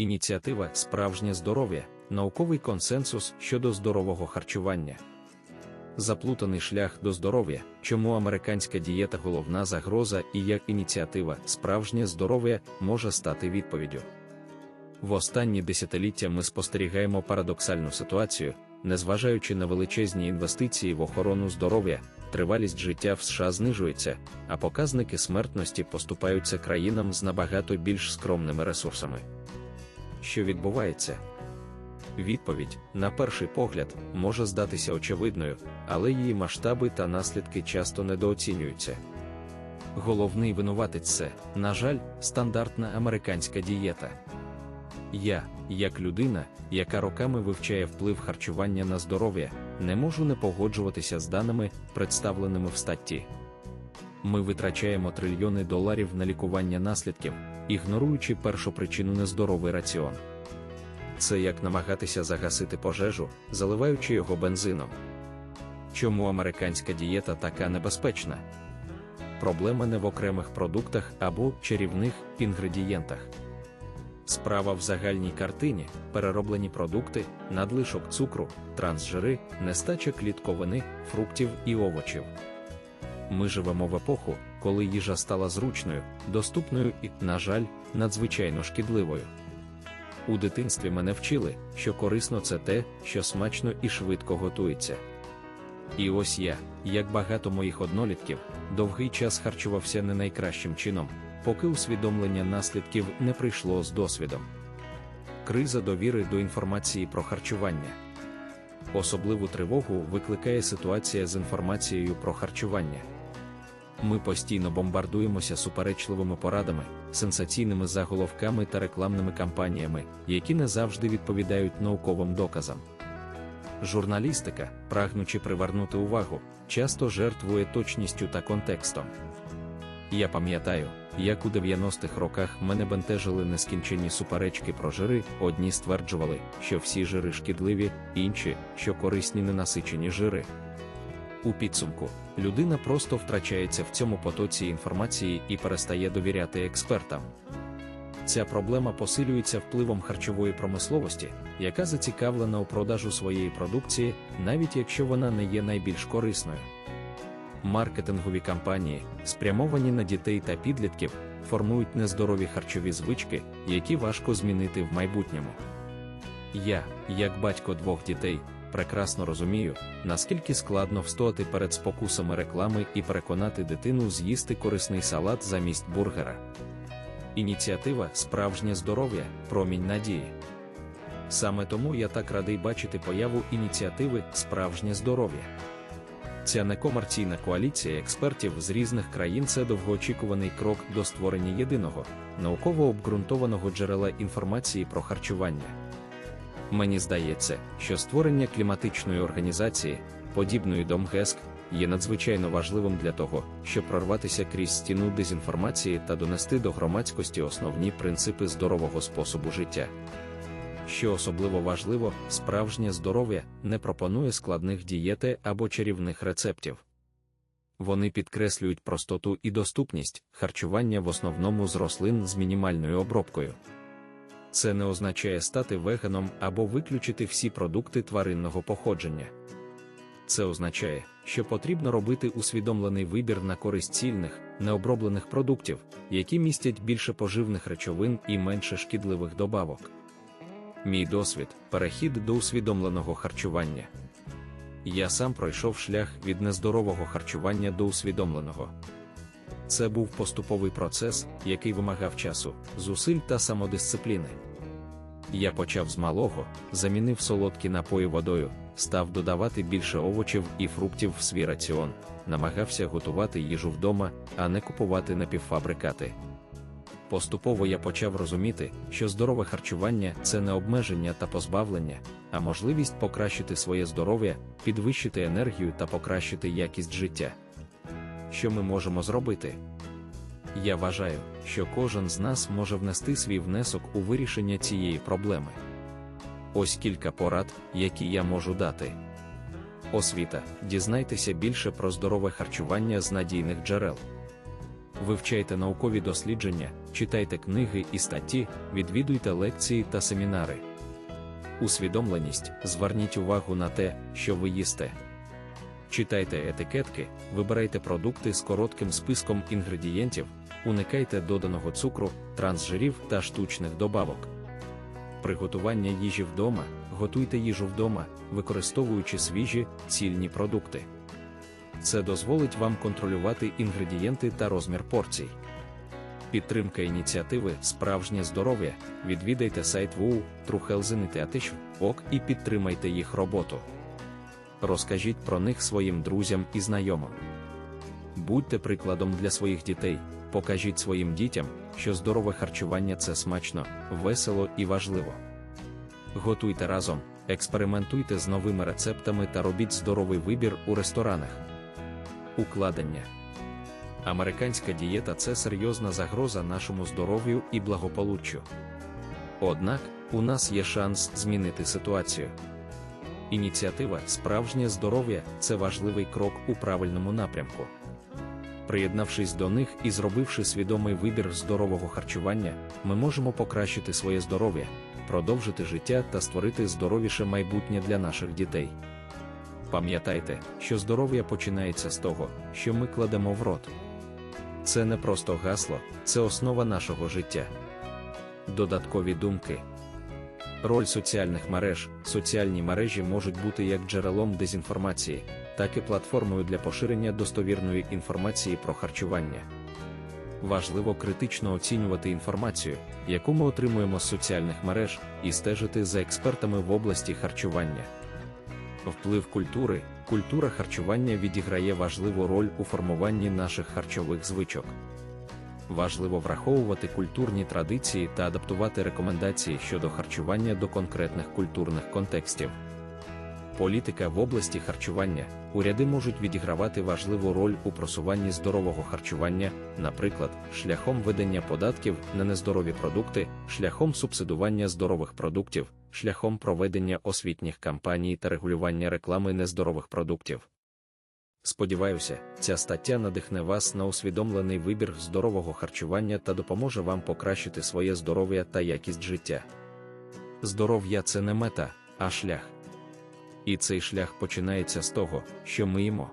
Ініціатива Справжнє здоров'я, науковий консенсус щодо здорового харчування. Заплутаний шлях до здоров'я, чому американська дієта головна загроза і як ініціатива Справжнє здоров'я може стати відповіддю. В останні десятиліття ми спостерігаємо парадоксальну ситуацію, незважаючи на величезні інвестиції в охорону здоров'я, тривалість життя в США знижується, а показники смертності поступаються країнам з набагато більш скромними ресурсами. Що відбувається? Відповідь, на перший погляд, може здатися очевидною, але її масштаби та наслідки часто недооцінюються. Головний винуватець це, на жаль, стандартна американська дієта. Я, як людина, яка роками вивчає вплив харчування на здоров'я, не можу не погоджуватися з даними, представленими в статті. Ми витрачаємо трильйони доларів на лікування наслідків, ігноруючи першу причину нездоровий раціон. Це як намагатися загасити пожежу, заливаючи його бензином. Чому американська дієта така небезпечна? Проблема не в окремих продуктах або чарівних інгредієнтах. Справа в загальній картині, перероблені продукти, надлишок цукру, трансжири, нестача клітковини, фруктів і овочів. Ми живемо в епоху, коли їжа стала зручною, доступною і, на жаль, надзвичайно шкідливою. У дитинстві мене вчили, що корисно це те, що смачно і швидко готується. І ось я, як багато моїх однолітків, довгий час харчувався не найкращим чином, поки усвідомлення наслідків не прийшло з досвідом. Криза довіри до інформації про харчування. Особливу тривогу викликає ситуація з інформацією про харчування. Ми постійно бомбардуємося суперечливими порадами, сенсаційними заголовками та рекламними кампаніями, які не завжди відповідають науковим доказам. Журналістика, прагнучи привернути увагу, часто жертвує точністю та контекстом. Я пам'ятаю, як у 90-х роках мене бентежили нескінченні суперечки про жири, одні стверджували, що всі жири шкідливі, інші, що корисні ненасичені жири. У підсумку, людина просто втрачається в цьому потоці інформації і перестає довіряти експертам. Ця проблема посилюється впливом харчової промисловості, яка зацікавлена у продажу своєї продукції, навіть якщо вона не є найбільш корисною. Маркетингові кампанії, спрямовані на дітей та підлітків, формують нездорові харчові звички, які важко змінити в майбутньому. Я, як батько двох дітей, прекрасно розумію, наскільки складно встояти перед спокусами реклами і переконати дитину з'їсти корисний салат замість бургера. Ініціатива Справжнє здоров'я, промінь надії. Саме тому я так радий бачити появу ініціативи Справжнє здоров'я. Ця некомерційна коаліція експертів з різних країн це довгоочікуваний крок до створення єдиного, науково обґрунтованого джерела інформації про харчування. Мені здається, що створення кліматичної організації, подібної до МГЕСК, є надзвичайно важливим для того, щоб прорватися крізь стіну дезінформації та донести до громадськості основні принципи здорового способу життя. Що особливо важливо, справжнє здоров'я не пропонує складних дієти або чарівних рецептів. Вони підкреслюють простоту і доступність харчування в основному з рослин з мінімальною обробкою. Це не означає стати веганом або виключити всі продукти тваринного походження. Це означає, що потрібно робити усвідомлений вибір на користь цільних, необроблених продуктів, які містять більше поживних речовин і менше шкідливих добавок. Мій досвід перехід до усвідомленого харчування. Я сам пройшов шлях від нездорового харчування до усвідомленого. Це був поступовий процес, який вимагав часу, зусиль та самодисципліни. Я почав з малого, замінив солодкі напої водою, став додавати більше овочів і фруктів в свій раціон, намагався готувати їжу вдома, а не купувати напівфабрикати. Поступово я почав розуміти, що здорове харчування це не обмеження та позбавлення, а можливість покращити своє здоров'я, підвищити енергію та покращити якість життя. Що ми можемо зробити? Я вважаю, що кожен з нас може внести свій внесок у вирішення цієї проблеми. Ось кілька порад, які я можу дати. Освіта. Дізнайтеся більше про здорове харчування з надійних джерел. Вивчайте наукові дослідження, читайте книги і статті, відвідуйте лекції та семінари. Усвідомленість зверніть увагу на те, що ви їсте. Читайте етикетки, вибирайте продукти з коротким списком інгредієнтів, уникайте доданого цукру, трансжирів та штучних добавок. Приготування їжі вдома, готуйте їжу вдома, використовуючи свіжі, цільні продукти. Це дозволить вам контролювати інгредієнти та розмір порцій. Підтримка ініціативи Справжнє здоров'я. Відвідайте сайт ОК і підтримайте їх роботу. Розкажіть про них своїм друзям і знайомим. Будьте прикладом для своїх дітей, покажіть своїм дітям, що здорове харчування це смачно, весело і важливо. Готуйте разом, експериментуйте з новими рецептами та робіть здоровий вибір у ресторанах. Укладення Американська дієта це серйозна загроза нашому здоров'ю і благополуччю. Однак, у нас є шанс змінити ситуацію. Ініціатива Справжнє здоров'я це важливий крок у правильному напрямку. Приєднавшись до них і зробивши свідомий вибір здорового харчування, ми можемо покращити своє здоров'я, продовжити життя та створити здоровіше майбутнє для наших дітей. Пам'ятайте, що здоров'я починається з того, що ми кладемо в рот. Це не просто гасло, це основа нашого життя. Додаткові думки. Роль соціальних мереж соціальні мережі можуть бути як джерелом дезінформації, так і платформою для поширення достовірної інформації про харчування. Важливо критично оцінювати інформацію, яку ми отримуємо з соціальних мереж, і стежити за експертами в області харчування. Вплив культури, культура харчування відіграє важливу роль у формуванні наших харчових звичок. Важливо враховувати культурні традиції та адаптувати рекомендації щодо харчування до конкретних культурних контекстів. Політика в області харчування, уряди можуть відігравати важливу роль у просуванні здорового харчування, наприклад, шляхом ведення податків на нездорові продукти, шляхом субсидування здорових продуктів, шляхом проведення освітніх кампаній та регулювання реклами нездорових продуктів. Сподіваюся, ця стаття надихне вас на усвідомлений вибір здорового харчування та допоможе вам покращити своє здоров'я та якість життя. Здоров'я це не мета, а шлях. І цей шлях починається з того, що ми їмо.